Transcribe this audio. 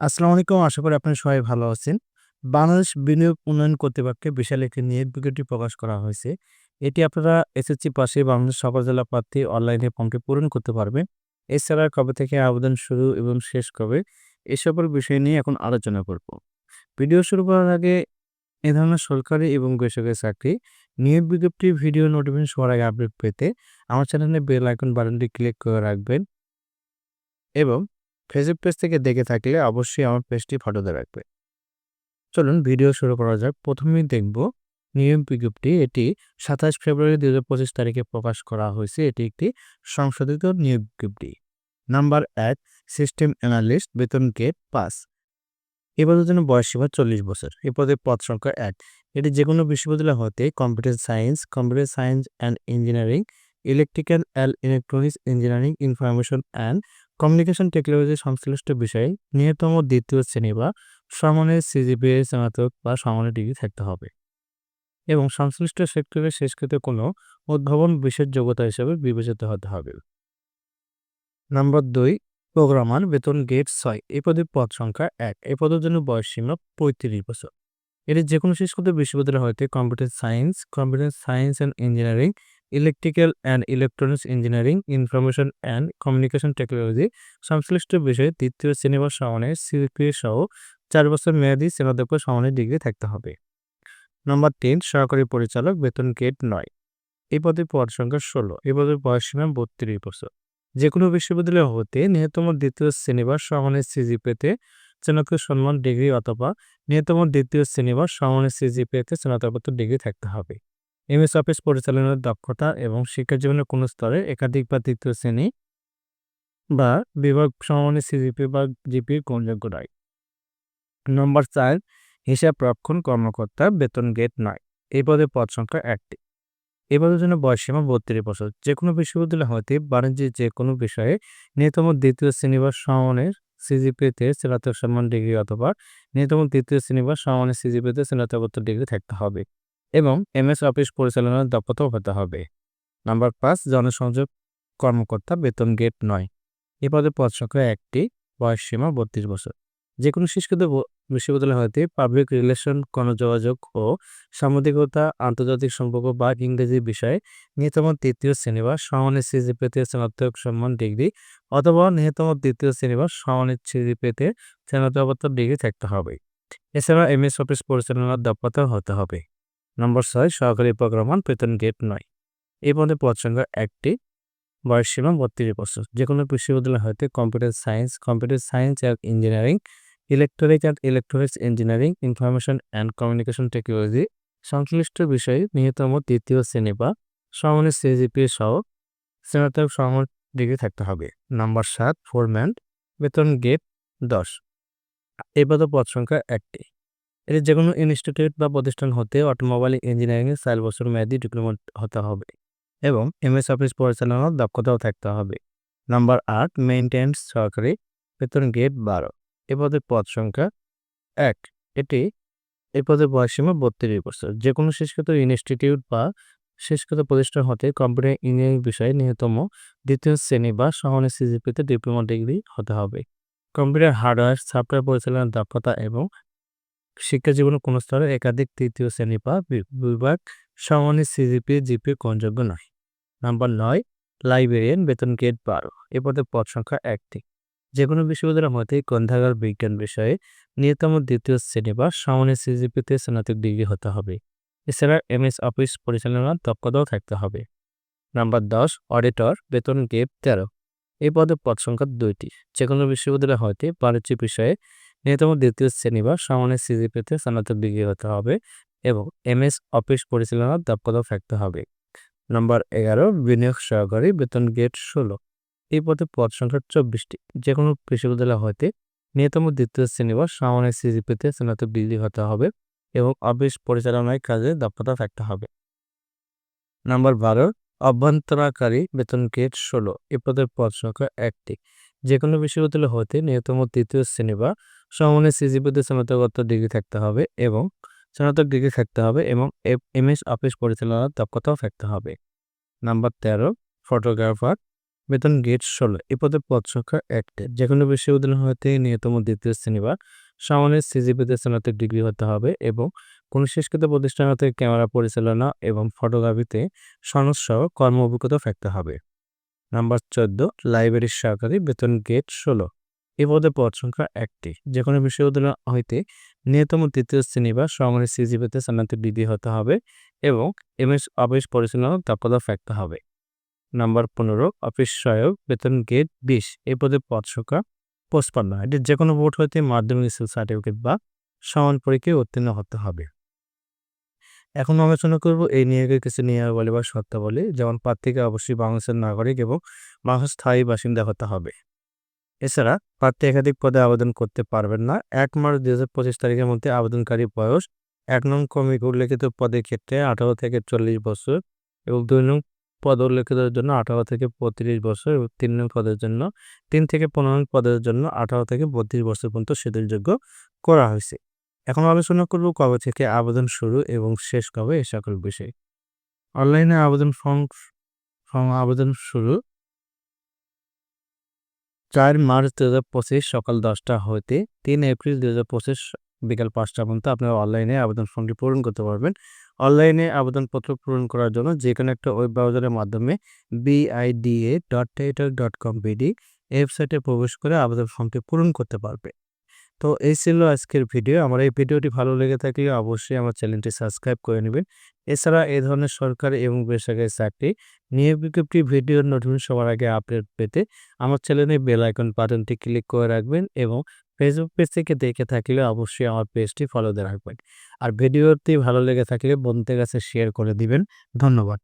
আসসালামু আলাইকুম। আশা করি আপনারা সবাই ভালো আছেন। বাংলাদেশ বিনিয়োগ উন্নয়ন কর্তৃপক্ষে বিশাল একটি নিয়োগ বিজ্ঞপ্তি প্রকাশ করা হয়েছে। এটি আপনারা এসএসসি পাশে বাংলাদেশ সকল জেলা প্রার্থী অনলাইনে ফর্মটি পূরণ করতে পারবেন। এছাড়া কবে থেকে আবেদন শুরু এবং শেষ কবে, এ সকল বিষয় নিয়ে এখন আলোচনা করব। ভিডিও শুরু করার আগে এ ধরনের সরকারি এবং বেসরকারি চাকরি, নিয়োগ বিজ্ঞপ্তি, ভিডিও নোটিফিকেশন সবার আগে আপডেট পেতে আমার চ্যানেলে বেল আইকন বাটনটি ক্লিক করে রাখবেন এবং ফেসবুক পেজ থেকে দেখে থাকলে অবশ্যই আমার পেজটি ফটোতে রাখবে চলুন ভিডিও শুরু করা যাক। প্রথমেই দেখব, নিয়ম বিজ্ঞপ্তি এটি সাতাশ ফেব্রুয়ারি দুই হাজার পঁচিশ তারিখে প্রকাশ করা হয়েছে। এটি একটি সংশোধিত নিয়োগ বিজ্ঞপ্তি। নাম্বার এক সিস্টেম অ্যানালিস্ট বেতন গেট পাস এ পদের জন্য বয়স সীমা চল্লিশ বছর। এ পদের পদ সংখ্যা এক। এটি যে কোনো বিশ্ববিদ্যালয় হতে computer science computer science and engineering electrical and electronics engineering information and communication technology সংশ্লিষ্ট বিষয়ে ন্যূনতম দ্বিতীয় শ্রেণি বা সমানের সিজিপিএ স্নাতক বা সমানের ডিগ্রি থাকতে হবে। এবং সংশ্লিষ্ট সেক্টরে শেষকৃত কোনো উদ্ভাবন বিশেষ যোগ্যতা হিসেবে বিবেচিত হতে হবে। নম্বর দুই, প্রোগ্রামার বেতন গেট ছয় এই পদের পদ সংখ্যা এক এই পদের জন্য বয়স সীমা পঁয়ত্রিশ বছর। এটি যে কোনো শেষকৃত বিশ্ববিদ্যালয় হতে computer science computer science and engineering electrical and electronics engineering information and communication technology সংশ্লিষ্ট বিষয়ে তৃতীয় শ্রেণি বা সমানের সিপিএ সহ চার বছর মেয়াদী স্নাতক সমানের ডিগ্রি থাকতে হবে। নম্বর তিন, সহকারী পরিচালক, বেতন গেট নয়। এই পদের পদ সংখ্যা ষোলো। এই পদের বয়স সীমা বত্রিশ বছর। যে কোনো বিশ্ববিদ্যালয় হতে নিহতম দ্বিতীয় শ্রেণি বা সমানের সিজিপিতে স্নাতক সম্মান ডিগ্রি অথবা নিহতম দ্বিতীয় শ্রেণি বা সমানের সিজিপিতে স্নাতকোত্তর ডিগ্রি থাকতে হবে। এমএস অফিস পরিচালনার দক্ষতা এবং শিক্ষা জীবনের কোনো স্তরে একাধিক বা তৃতীয় শ্রেণি বা বিভাগ সমানের সিজিপি বা জিপি গ্রহণযোগ্য নয়। নম্বর চার হিসাব রক্ষণ কর্মকর্তা বেতন গেট নয়। এই পদে পদ সংখ্যা একটি। এই পদের জন্য বয়সসীমা বত্রিশ বছর। যে কোনো বিশ্ববিদ্যালয় হতে বাণিজ্যের যে কোনো বিষয়ে ন্যূনতম দ্বিতীয় শ্রেণি বা সমানের সিজিপিতে স্নাতক সম্মান ডিগ্রি অথবা ন্যূনতম তৃতীয় শ্রেণি বা সমানের সিজিপিতে স্নাতকোত্তর ডিগ্রি থাকতে হবে। এবং এমএস অফিস পরিচালনার দক্ষতাও হতে হবে। নাম্বার পাঁচ, জনসংযোগ কর্মকর্তা বেতন গেট নয়। এ পদে পদ সংখ্যা একটি, বয়স সীমা বত্রিশ বছর। যে কোনো শিক্ষিত বিশ্ববিদ্যালয় হতে পাবলিক রিলেশন গণযোগাযোগ ও সাংবাদিকতা, আন্তর্জাতিক সম্পর্ক বা ইংরেজি বিষয়ে নিহতম তৃতীয় শ্রেণি বা সমানের সিজিপিতে স্নাতক সম্মান ডিগ্রি অথবা নিহতম তৃতীয় শ্রেণি বা সমানের সিজি পেতে স্নাতকোত্তর ডিগ্রি থাকতে হবে। এছাড়া এমএস অফিস পরিচালনার দক্ষতা হতে হবে। নম্বর ছয়, সহকারী প্রোগ্রামার, বেতন গেট নয়। এই পদে পদ সংখ্যা একটি, বয়স সীমা বত্রিশ বছর। যে কোনো বিশ্ববিদ্যালয় হতে computer science computer science and engineering electronic and electronics engineering, information and communication technology সংশ্লিষ্ট বিষয়ে নিহতম তৃতীয় শ্রেণি বা সমানের সিজিপি সহ স্নাতক সমান ডিগ্রি থাকতে হবে। নাম্বার সাত, ফোরম্যান, বেতন গেট দশ। এই পদ পদ সংখ্যা একটি। এটি যে কোনো ইনস্টিটিউট বা প্রতিষ্ঠান হতে অটোমোবাইল ইঞ্জিনিয়ারিংয়ে চার বছর মেয়াদি ডিপ্লোমা হতে হবে এবং এমএস অফিস পরিচালনার দক্ষতাও থাকতে হবে। নাম্বার আট মেইনটেন্স সহকারী বেতন গেট বারো। এ পদের পদ সংখ্যা এক। এটি এই পদের বয়সীমা বত্রিশ বছর। যে কোনো শেষকৃত ইনস্টিটিউট বা শেষকৃত প্রতিষ্ঠান হতে কম্পিউটার ইঞ্জিনিয়ারিং বিষয়ে নিহতম দ্বিতীয় শ্রেণি বা সহনের সিজিপিতে ডিপ্লোমা ডিগ্রি হতে হবে। কম্পিউটার হার্ডওয়্যার সফটওয়্যার পরিচালনার দক্ষতা এবং শিক্ষা জীবনের কোনো স্তরে একাধিক তৃতীয় শ্রেণি বা বিভাগ সমানের সিজিপি জিপি গ্রহণযোগ্য নয়। নাম্বার নয় লাইব্রেরিয়ান বেতন গেট বারো। এ পদে পদ সংখ্যা একটি। যে কোনো বিশ্ববিদ্যালয়ের মধ্যে গ্রন্থাগার, বিজ্ঞান বিষয়ে নিয়তম দ্বিতীয় শ্রেণি বা সমানের সিজিপিতে স্নাতক ডিগ্রি হতে হবে। এছাড়া এমএস অফিস পরিচালনার দক্ষতাও থাকতে হবে। নাম্বার দশ অডিটর বেতন গেট তেরো। এই পদে পদ সংখ্যা দুইটি। যে কোনো বিশ্ববিদ্যালয় হতে বাণিজ্য বিষয়ে ন্যূনতম দ্বিতীয় শ্রেণি বা সমানের সিজিপিতে স্নাতক ডিগ্রি হতে হবে এবং এমএস অফিস পরিচালনার দক্ষতাও থাকতে হবে। নম্বর এগারো, বিনিয়োগ সহকারী বেতন গেট ষোলো। এই পদে পদ সংখ্যা চব্বিশটি। যে কোনো বিশ্ববিদ্যালয় হতে ন্যূনতম দ্বিতীয় শ্রেণি বা সমানের সিজিপিতে স্নাতক ডিগ্রি হতে হবে এবং অফিস পরিচালনায় কাজে দক্ষতা থাকতে হবে। নাম্বার বারো অভ্যন্তরাকারী বেতন গেট ষোলো। এ পদের পদ সংখ্যা একটি। যে কোনো বিশ্ববিদ্যালয় হতে ন্যূনতম তৃতীয় শ্রেণি বা সমানের সিজিপিতে স্নাতকোত্তর ডিগ্রি থাকতে হবে এবং স্নাতক ডিগ্রি থাকতে হবে এবং এমএস অফিস পরিচালনার দক্ষতাও থাকতে হবে। নাম্বার তেরো ফটোগ্রাফার বেতন গেট ষোলো। এ পদে পদ সংখ্যা একটি। যে কোনো বিশ্ববিদ্যালয় হতে ন্যূনতম দ্বিতীয় শ্রেণি বা সমানের সিজিপিতে স্নাতক ডিগ্রি হতে হবে এবং কোনো শেষকৃত প্রতিষ্ঠান হতে ক্যামেরা পরিচালনা এবং ফটোগ্রাফিতে সনদ সহ কর্ম অভিজ্ঞতা থাকতে হবে। নাম্বার চোদ্দ লাইব্রেরির সহকারী বেতন গেট ষোলো। এ পদে পদ সংখ্যা একটি। যে কোনো বিশ্ববিদ্যালয় হইতে ন্যূনতম তৃতীয় শ্রেণি বা সমানের সিজিপিতে স্নাতক ডিগ্রি হতে হবে এবং এমএস অফিস পরিচালনা দক্ষতা থাকতে হবে। নাম্বার পনেরো, অফিস সহায়ক, বেতন গেট বিশ। এই পদে পদ সংখ্যা পঁচপান্ন। এটি যে কোনো বোর্ড হইতে মাধ্যমিক স্কুল সার্টিফিকেট বা সমান পরীক্ষায় উত্তীর্ণ হতে হবে। এখন আলোচনা করব এই নিয়োগের কিছু নিয়মাবলী বা শর্তাবলী, যেমন প্রার্থীকে অবশ্যই বাংলাদেশের নাগরিক এবং বাংলাদেশের স্থায়ী বাসিন্দা হতে হবে। এছাড়া প্রার্থী একাধিক পদে আবেদন করতে পারবেন না। এক মার্চ দুই হাজার পঁচিশ তারিখের মধ্যে আবেদনকারী বয়স এক নং ক্রমিক উল্লেখিত পদের ক্ষেত্রে আঠারো থেকে চল্লিশ বছর এবং দুই নং পদ উল্লেখিতের জন্য আঠারো থেকে পঁয়ত্রিশ বছর এবং তিন নং পদের জন্য, তিন থেকে পনেরো নং পদের জন্য আঠারো থেকে বত্রিশ বছর পর্যন্ত শিথিলযোগ্য করা হয়েছে। এখন আলোচনা করব কবে থেকে আবেদন শুরু এবং শেষ কবে এ সকল বিষয়। অনলাইনে আবেদন ফর্ম ফর্ম আবেদন শুরু চার মার্চ দু হাজার পঁচিশ সকাল দশটা হইতে তিন এপ্রিল দু হাজার পঁচিশ বিকাল পাঁচটা পর্যন্ত আপনারা অনলাইনে আবেদন ফর্মটি পূরণ করতে পারবেন। অনলাইনে আবেদনপত্র পূরণ করার জন্য যে কোনো একটা ওয়েব ব্রাউজারের মাধ্যমে বিআইডিএ ডট টেটার ডট কম বিডি ওয়েবসাইটে প্রবেশ করে আবেদন ফর্মটি পূরণ করতে পারবে। তো এই ছিল আজকের ভিডিও। আমার এই ভিডিওটি ভালো লেগে থাকলে অবশ্যই আমার চ্যানেলটি সাবস্ক্রাইব করে নেবেন। এছাড়া এই ধরনের সরকারি এবং বেসরকারি চাকরি নিয়োগ বিজ্ঞপ্তি ভিডিওর নোটিফিকেশন সবার আগে আপডেট পেতে আমার চ্যানেলে বেল আইকন বাটনটি ক্লিক করে রাখবেন এবং ফেসবুক পেজ থেকে দেখে থাকলে অবশ্যই আমার পেজটি ফলো দিয়ে রাখবেন। আর ভিডিওটি ভালো লেগে থাকলে বন্ধুদের কাছে শেয়ার করে দিবেন। ধন্যবাদ।